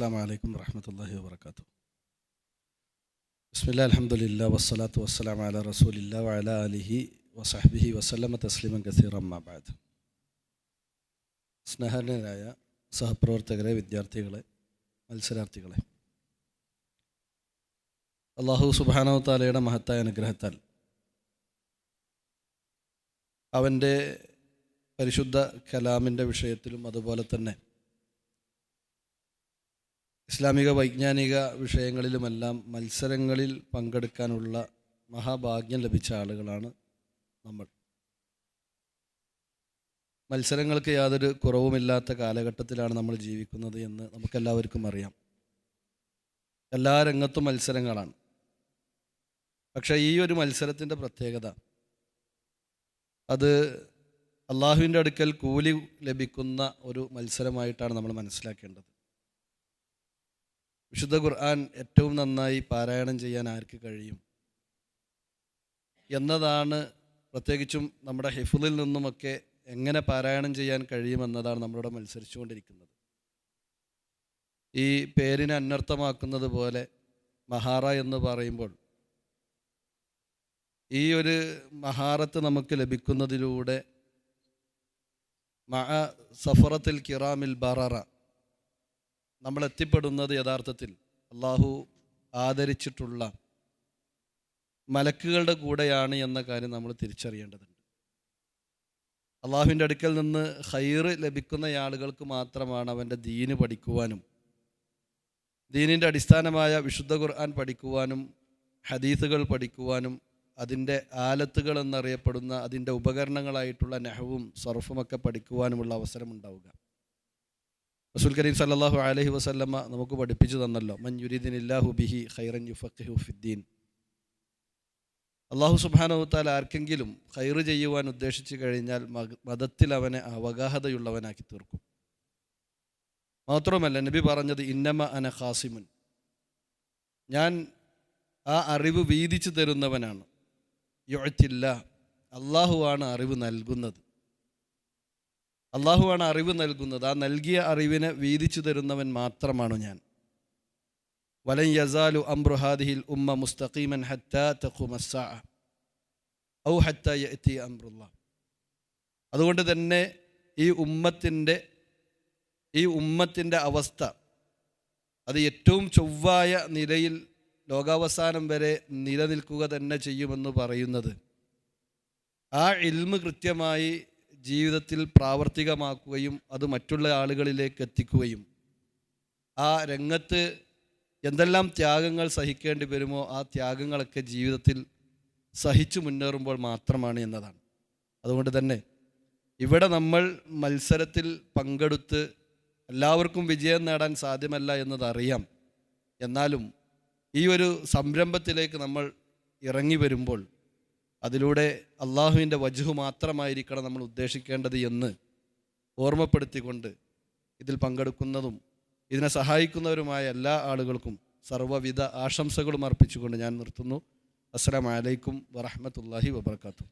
അസ്സാം വലൈക്കും വർഹമത്തല്ലാഹി വാത്തു ബിസ്മില്ല അലഹമുല്ല വസ്സലാത്തു വസ്സലാം അല റസൂലില്ല വല അലിഹി വസഹബിഹി വസ്ലമ തസ്ലിമൻ കസീർ അമ്മാബാദ് സ്നേഹനായ സഹപ്രവർത്തകരെ വിദ്യാർത്ഥികളെ മത്സരാർത്ഥികളെ. അള്ളാഹു സുബാനോ താലയുടെ മഹത്തായ അനുഗ്രഹത്താൽ അവന്റെ പരിശുദ്ധ കലാമിന്റെ വിഷയത്തിലും അതുപോലെ തന്നെ ഇസ്ലാമിക വൈജ്ഞാനിക വിഷയങ്ങളിലുമെല്ലാം മത്സരങ്ങളിൽ പങ്കെടുക്കാനുള്ള മഹാഭാഗ്യം ലഭിച്ച ആളുകളാണ് നമ്മൾ. മത്സരങ്ങൾക്ക് യാതൊരു കുറവുമില്ലാത്ത കാലഘട്ടത്തിലാണ് നമ്മൾ ജീവിക്കുന്നത് എന്ന് നമുക്കെല്ലാവർക്കും അറിയാം. എല്ലാ രംഗത്തും മത്സരങ്ങളാണ്. പക്ഷേ ഈ ഒരു മത്സരത്തിന്റെ പ്രത്യേകത അത് അള്ളാഹുവിന്റെ അടുക്കൽ കൂലി ലഭിക്കുന്ന ഒരു മത്സരമായിട്ടാണ് നമ്മൾ മനസ്സിലാക്കേണ്ടത്. വിശുദ്ധ ഖുർആൻ ഏറ്റവും നന്നായി പാരായണം ചെയ്യാൻ ആർക്ക് കഴിയും? എന്നതാണ് പ്രത്യേകിച്ചും നമ്മുടെ ഹിഫുലിൽ നിന്നുമൊക്കെ എങ്ങനെ പാരായണം ചെയ്യാൻ കഴിയുമെന്നതാണ് നമ്മളിവിടെ മത്സരിച്ചുകൊണ്ടിരിക്കുന്നത്. ഈ പേരിനെ അന്വർത്ഥമാക്കുന്നത് പോലെ മഹാറ എന്ന് പറയുമ്പോൾ ഈ ഒരു മഹാറത്ത് നമുക്ക് ലഭിക്കുന്നതിലൂടെ മഹ സഫറത്തിൽ കിറാമിൽ ബററ നമ്മൾ എത്തിപ്പെടുന്നത് യഥാർത്ഥത്തിൽ അള്ളാഹു ആദരിച്ചിട്ടുള്ള മലക്കുകളുടെ കൂടെയാണ് എന്ന കാര്യം നമ്മൾ തിരിച്ചറിയേണ്ടതുണ്ട്. അള്ളാഹുവിന്റെ അടുക്കൽ നിന്ന് ഹൈറ് ലഭിക്കുന്ന ആളുകൾക്ക് മാത്രമാണ് അവന്റെ ദീന് പഠിക്കുവാനും ദീനിന്റെ അടിസ്ഥാനമായ വിശുദ്ധ ഖുർആൻ പഠിക്കുവാനും ഹദീസുകൾ പഠിക്കുവാനും അതിന്റെ ആലത്തുകൾ എന്നറിയപ്പെടുന്ന അതിന്റെ ഉപകരണങ്ങളായിട്ടുള്ള നെഹവും സർഫുമൊക്കെ പഠിക്കുവാനുമുള്ള അവസരമുണ്ടാവുക. റസൂൽ കരീം സല്ലാഹു അലഹി വസ്ല്ലമ്മ നമുക്ക് പഠിപ്പിച്ചു തന്നല്ലോ മൻ യുരീദിനില്ലാഹു ബിഹി ഖൈറൻ യുഫഖിഹു ഫിദ്ദീൻ. അള്ളാഹു സുബാനവത്താൽ ആർക്കെങ്കിലും ഖൈറ് ചെയ്യുവാൻ ഉദ്ദേശിച്ചു കഴിഞ്ഞാൽ മതത്തിൽ അവനെ അവഗാഹതയുള്ളവനാക്കി തീർക്കും. മാത്രമല്ല നബി പറഞ്ഞത് ഇന്നമ അന ഖാസിമുൻ. ഞാൻ ആ അറിവ് വീതിച്ചു തരുന്നവനാണ്. യൊഴത്തില്ല അള്ളാഹുവാണ് അറിവ് നൽകുന്നത്. അള്ളാഹുവാണ് അറിവ് നൽകുന്നത്. ആ നൽകിയ അറിവിനെ വീതിച്ചു തരുന്നവൻ മാത്രമാണ് ഞാൻ. വലൻ യസാലു അംറുഹാദിഹിൽ ഉമ്മ മുസ്തഖീമൻ ഹത്താ തഖുമസ ഔ ഹത്ത യഅതി അംറുല്ല. അതുകൊണ്ട് തന്നെ ഈ ഉമ്മത്തിന്റെ ഈ ഉമ്മത്തിന്റെ അവസ്ഥ അത് ഏറ്റവും ചൊവ്വായ നിലയിൽ ലോകാവസാനം വരെ നിലനിൽക്കുക തന്നെ ചെയ്യുമെന്ന് പറയുന്നത്. ആ ഇൽമ് കൃത്യമായി ജീവിതത്തിൽ പ്രാവർത്തികമാക്കുകയും അത് മറ്റുള്ള ആളുകളിലേക്ക് എത്തിക്കുകയും ആ രംഗത്ത് എന്തെല്ലാം ത്യാഗങ്ങൾ സഹിക്കേണ്ടി വരുമോ ആ ത്യാഗങ്ങളൊക്കെ ജീവിതത്തിൽ സഹിച്ചു മുന്നേറുമ്പോൾ മാത്രമാണ് എന്നതാണ്. അതുകൊണ്ട് തന്നെ ഇവിടെ നമ്മൾ മത്സരത്തിൽ പങ്കെടുത്ത് എല്ലാവർക്കും വിജയം നേടാൻ സാധ്യമല്ല എന്നതറിയാം. എന്നാലും ഈ ഒരു സംരംഭത്തിലേക്ക് നമ്മൾ ഇറങ്ങി വരുമ്പോൾ അതിലൂടെ അള്ളാഹുവിന്റെ വജുഹു മാത്രമായിരിക്കണം നമ്മൾ ഉദ്ദേശിക്കേണ്ടത് എന്ന് ഓർമ്മപ്പെടുത്തിക്കൊണ്ട് ഇതിൽ പങ്കെടുക്കുന്നതും ഇതിനെ സഹായിക്കുന്നവരുമായ എല്ലാ ആളുകൾക്കും സർവവിധ ആശംസകളും അർപ്പിച്ചുകൊണ്ട് ഞാൻ നിർത്തുന്നു. അസ്സാം വലൈക്കും വറഹമത്തല്ലാഹി വബർക്കാത്തു